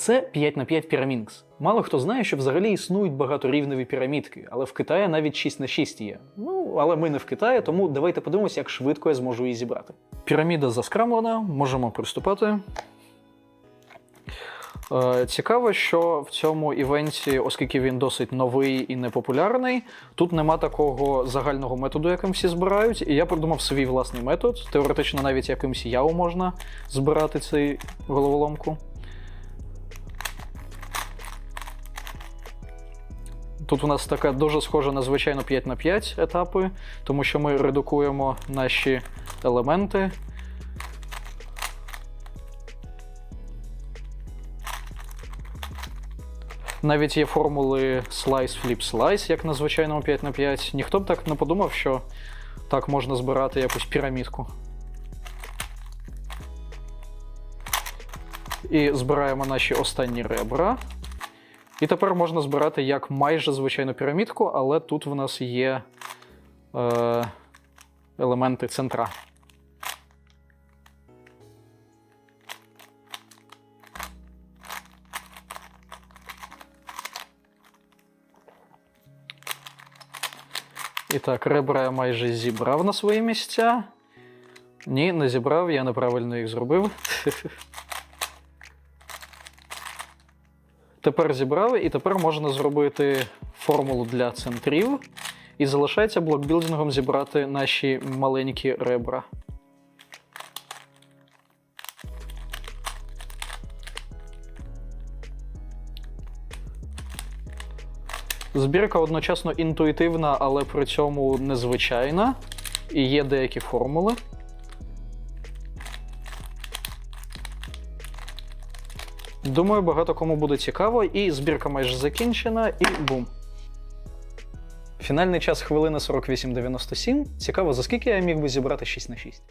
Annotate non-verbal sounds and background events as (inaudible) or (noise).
Це 5 на 5 пірамінкс. Мало хто знає, що взагалі існують багаторівневі пірамідки, але в Китаї навіть 6 на 6 є. Ну, але ми не в Китаї, тому давайте подивимося, як швидко я зможу її зібрати. Піраміда заскрамлена, можемо приступати. Е, Цікаво, що в цьому івенті, оскільки він досить новий і непопулярний, тут нема такого загального методу, яким всі збирають. І я придумав свій власний метод. Теоретично, навіть якимсь яу можна збирати цей головоломку. Тут у нас така дуже схожа на звичайно 5 на 5 етапи, тому що ми редукуємо наші елементи. Навіть є формули slice, flip, slice, як на звичайному 5 на 5. Ніхто б так не подумав, що так можна збирати якусь пірамідку. І збираємо наші останні ребра. І тепер можна збирати як майже звичайну пірамідку, але тут в нас є е, елементи центра. І так, ребра я майже зібрав на свої місця. Ні, не зібрав, я неправильно їх зробив. (laughs) Тепер зібрали, і тепер можна зробити формулу для центрів. І залишається блокбілдингом зібрати наші маленькі ребра. Збірка одночасно інтуїтивна, але при цьому незвичайна. І є деякі формули. Думаю, багато кому буде цікаво, і збірка майже закінчена, і бум. Фінальний час хвилина 48.97. Цікаво, за скільки я міг би зібрати 6 на 6?